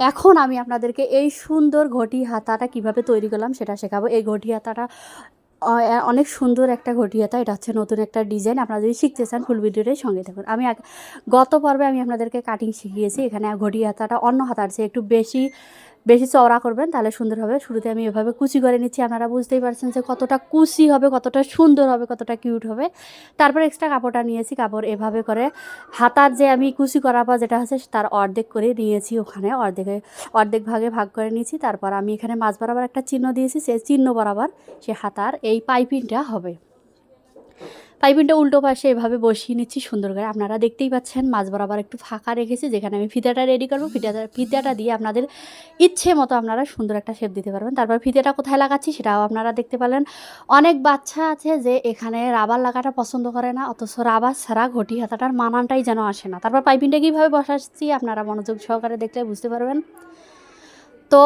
এখন আমি আপনাদেরকে এই সুন্দর ঘটি হাতাটা কীভাবে তৈরি করলাম সেটা শেখাবো। এই ঘটি হাতাটা অনেক সুন্দর একটা ঘটি হাতা এটা হচ্ছে নতুন একটা ডিজাইন। আপনারা যদি শিখতে চান ফুল ভিডিওটাই সঙ্গে থাকুন। আমি গত পর্বে আমি আপনাদেরকে কাটিং শিখিয়েছি। এখানে ঘটি হাতাটা অন্য হাতার চেয়ে একটু বেশি বেশি চওড়া করবেন, তাহলে সুন্দর হবে। শুরুতে আমি এভাবে কুচি করে নিচ্ছি, আপনারা বুঝতেই পারছেন যে কতটা কুচি হবে, কতটা সুন্দর হবে, কতটা কিউট হবে। তারপর এক্সট্রা কাপড়টা নিয়েছি, কাপড় এভাবে করে হাতার যে আমি কুচি করার পর যেটা হচ্ছে তার অর্ধেক করে নিয়েছি ওখানে, অর্ধেকে, অর্ধেক ভাগে ভাগ করে নিয়েছি। তারপর আমি এখানে মাছ বরাবর একটা চিহ্ন দিয়েছি সেই চিহ্ন বরাবর সে হাতার এই পাইপিংটা হবে। পাইপিংটা উল্টো পাশে এভাবে বসিয়ে নিচ্ছি সুন্দর করে। আপনারা দেখতেই পাচ্ছেন, মাছ বরাবর একটু ফাঁকা রেখেছি, যেখানে আমি ফিতাটা রেডি করব। ফিতাটা ফিতাটা দিয়ে আপনাদের ইচ্ছে মতো আপনারা সুন্দর একটা শেপ দিতে পারবেন। তারপর ফিতেটা কোথায় লাগাচ্ছি সেটাও আপনারা দেখতে পেলেন অনেক বাচ্চা আছে যে এখানে রাবার লাগাটা পছন্দ করে না, অথচ রাবার ছাড়া ঘটি হাতাটার মানানটাই যেন আসে না। তারপর পাইপিংটা কীভাবে বসাচ্ছি আপনারা মনোযোগ সহকারে দেখলে বুঝতে পারবেন। তো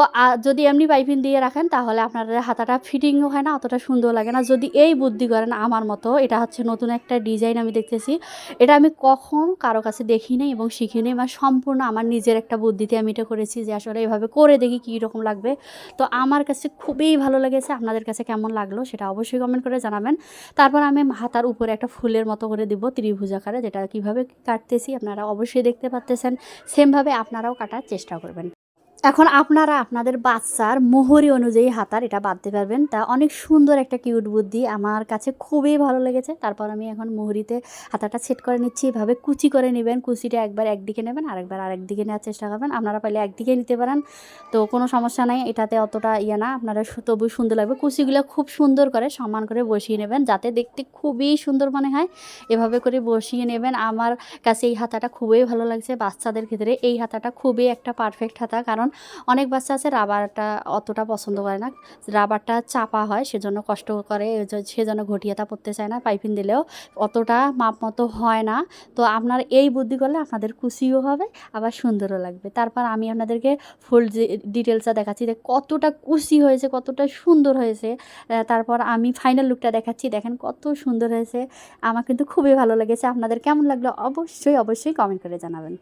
যদি এমনি পাইপিং দিয়ে রাখেন, তাহলে আপনাদের হাতাটা ফিটিংও হয় না, অতটা সুন্দর লাগে না। যদি এই বুদ্ধি করেন আমার মতো, এটা হচ্ছে নতুন একটা ডিজাইন আমি দেখতেছি। এটা আমি কখন কারও কাছে দেখিনি এবং শিখিনি বা সম্পূর্ণ আমার নিজের একটা বুদ্ধিতে আমি এটা করেছি যে আসলে এভাবে করে দেখি কী রকম লাগবে। তো আমার কাছে খুবই ভালো লেগেছে, আপনাদের কাছে কেমন লাগল সেটা অবশ্যই কমেন্ট করে জানাবেন। তারপর আমি হাতার উপরে একটা ফুলের মতো করে দিব ত্রিভুজ আকারে, যেটা কীভাবে কাটতেছি আপনারা অবশ্যই দেখতে পাচ্তেছেন সেমভাবে আপনারাও কাটার চেষ্টা করবেন। এখন আপনারা আপনাদের বাচ্চার মোহরি অনুযায়ী হাতার এটা বাঁধতে পারবেন। তা অনেক সুন্দর একটা কিউট বুদ্ধি। আমার কাছে খুবই ভালো লেগেছে। তারপর আমি এখন মোহরিতে হাতাটা সেট করে নিচ্ছি। এভাবে কুচি করে নেবেন। কুচিটা একবার একদিকে নেবেন, আরেকবার আরেক দিকে নেওয়ার চেষ্টা করবেন। আপনারা পাইলে একদিকে নিতে পারেন। তো কোনো সমস্যা নেই। এটাতে অতটা ইয়ে না। আপনারা তবু সুন্দর লাগবে। কুচিগুলো খুব সুন্দর করে সমান করে বসিয়ে নেবেন। যাতে দেখতে খুবই সুন্দর মনে হয়। এভাবে করে বসিয়ে নেবেন। আমার কাছে এই হাতাটা খুবই ভালো লাগছে। বাচ্চাদের ক্ষেত্রে এই হাতাটা খুবই একটা পারফেক্ট হাতা। কারণ অনেক বাচ্চা আছে রাবারটা অতটা পছন্দ করে না। রাবারটা চাপা হয়, সেজন্য কষ্ট করে সেজন্য ঘটিয়াতা পড়তে চায় না, পাইপিং দিলেও অতটা মাপ মতো হয় না। তো আপনার এই বুদ্ধি করলে আপনাদের খুশিও হবে, আবার সুন্দরও লাগবে। তারপর আমি আপনাদেরকে ফুল ডিটেলসটা দেখাচ্ছি যে, কতটা কুচি হয়েছে, কতটা সুন্দর হয়েছে। তারপর আমি ফাইনাল লুকটা দেখাচ্ছি, দেখেন কত সুন্দর হয়েছে। আমার কিন্তু খুবই ভালো লেগেছে। আপনাদের কেমন লাগল অবশ্যই অবশ্যই কমেন্ট করে জানাবেন।